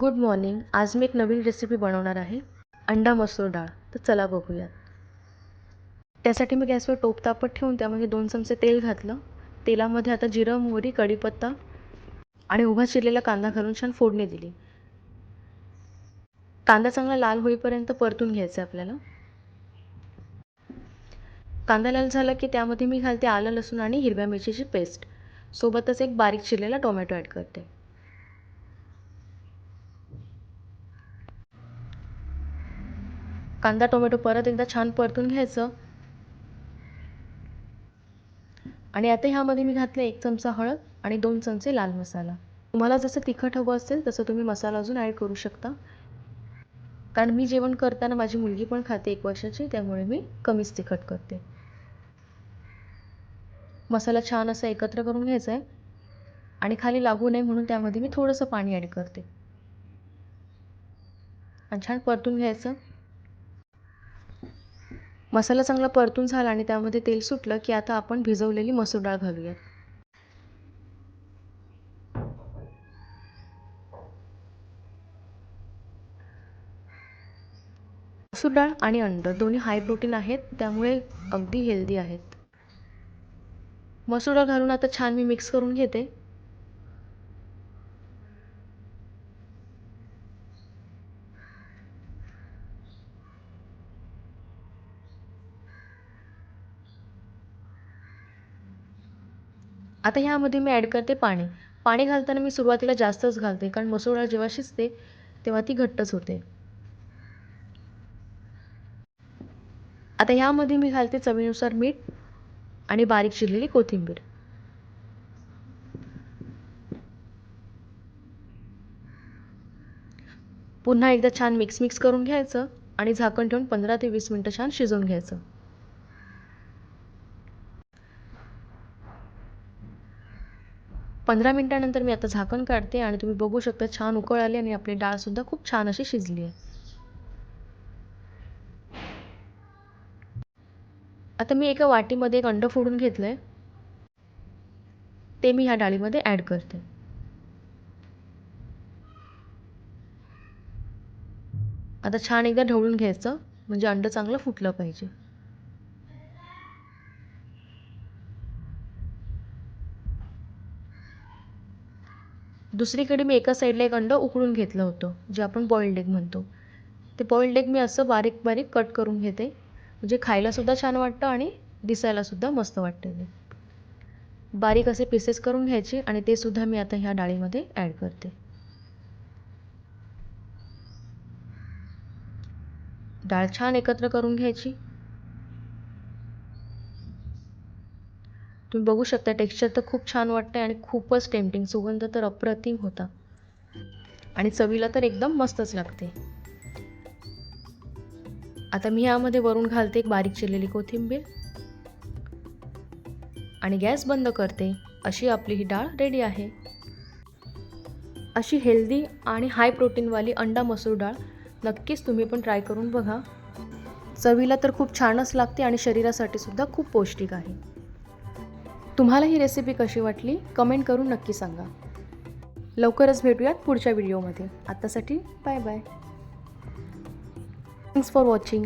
Good morning आज मी एक नवीन recipe बनवणार आहे. अंडा मसूर डाळ. तर चला बघूयात. त्यासाठी मी गॅसवर टोप तापत ठेवून त्यामध्ये दोन चमचे तेल घातलं. तेलामध्ये आता जिरं मोहरी कढीपत्ता आणि उभा चिरलेला कांदा घालून छान फोडणी दिली. कांदा चांगला लाल होईपर्यंत परतून घ्यायचा आहे आपल्याला. कांदा लाल झाला की त्यामध्ये मी घालते आलं लसूण आणि हिरव्या मिरचीची पेस्ट सोबतच एक बारीक चिरलेला टोमॅटो ॲड करते. कांदा टोमॅटो परत एकदा छान परतून घ्यायचं. आणि आता ह्यामध्ये मी घातले एक चमचा हळद आणि दोन चमचे लाल मसाला. तुम्हाला जसं तिखट हवं असेल तसं तुम्ही मसाला अजून ॲड करू शकता. कारण मी जेवण करताना माझी मुलगी पण खाते एक वर्षाची त्यामुळे मी कमीच तिखट करते. मसाला छान असा एकत्र करून घ्यायचा आहे आणि खाली लागू नये म्हणून त्यामध्ये मी थोडंसं पाणी ॲड करते. आणि छान परतून घ्यायचं. मसाला चांगला परतून झाला आणि त्यामध्ये तेल सुटलं की आता आपण भिजवलेली मसूर डाळ घालूयात. मसूर डाळ आणि अंड दोन्ही हाय प्रोटीन आहेत त्यामुळे अगदी हेल्दी आहेत. मसूर डाळ घालून आता छान मी मिक्स करून घेते. आता ह्यामध्ये मी ॲड करते पाणी. पाणी घालताना मी सुरुवातीला जास्तच घालते कारण मसूर डाळ जेव्हा शिजते तेव्हा ती घट्टच होते. आता ह्यामध्ये मी घालते चवीनुसार मीठ आणि बारीक चिरलेली कोथिंबीर. पुन्हा एकदा छान मिक्स मिक्स करून घ्यायचं आणि झाकण ठेवून पंधरा ते वीस मिनटं छान शिजवून घ्यायचं. पंधरा मिनटानंतर मी आता झाकण काढते आणि तुम्ही बघू शकता छान उकळ आली आणि आपली डाळसुद्धा खूप छान अशी शिजली आहे. आता मी एका वाटीमध्ये एक अंड फोडून घेतलं आहे ते मी ह्या डाळीमध्ये ॲड करते. आता छान एकदा ढवळून घ्यायचं म्हणजे अंड चांगलं फुटलं पाहिजे. दुसरीकडे मी एका साईडला एक अंडं उकळून घेतलं होतं जे आपण बॉइल्ड एग म्हणतो. ते बॉइल्ड एग मी असं बारीक बारीक कट करून घेते. म्हणजे खायलासुद्धा छान वाटतं आणि दिसायलासुद्धा मस्त वाटते ते. बारीक असे पीसेस करून घ्यायचे आणि ते सुद्धा मी आता ह्या डाळीमध्ये ॲड करते. डाळ छान एकत्र करून घ्यायची. तुम्ही बघू शकता टेक्स्चर तर खूप छान वाटतं आणि खूपच टेम्पटिंग सुगंध तर अप्रतिम होता. आणि चवीला तर एकदम मस्तच लागते. आता मी यामध्ये वरून घालते एक बारीक चिरलेली कोथिंबीर. आणि गॅस बंद करते. अशी आपली ही डाळ रेडी आहे. अशी हेल्दी आणि हाय प्रोटीनवाली अंडा मसूर डाळ नक्कीच तुम्ही पण ट्राय करून बघा. चवीला तर खूप छानच लागते आणि शरीरासाठी सुद्धा खूप पौष्टिक आहे. तुम्हाला ही रेसिपी कशी वाटली कमेंट करून नक्की सांगा. लवकरच भेटूयात पुढच्या व्हिडिओमध्ये आत्तासाठी bye bye thanks for watching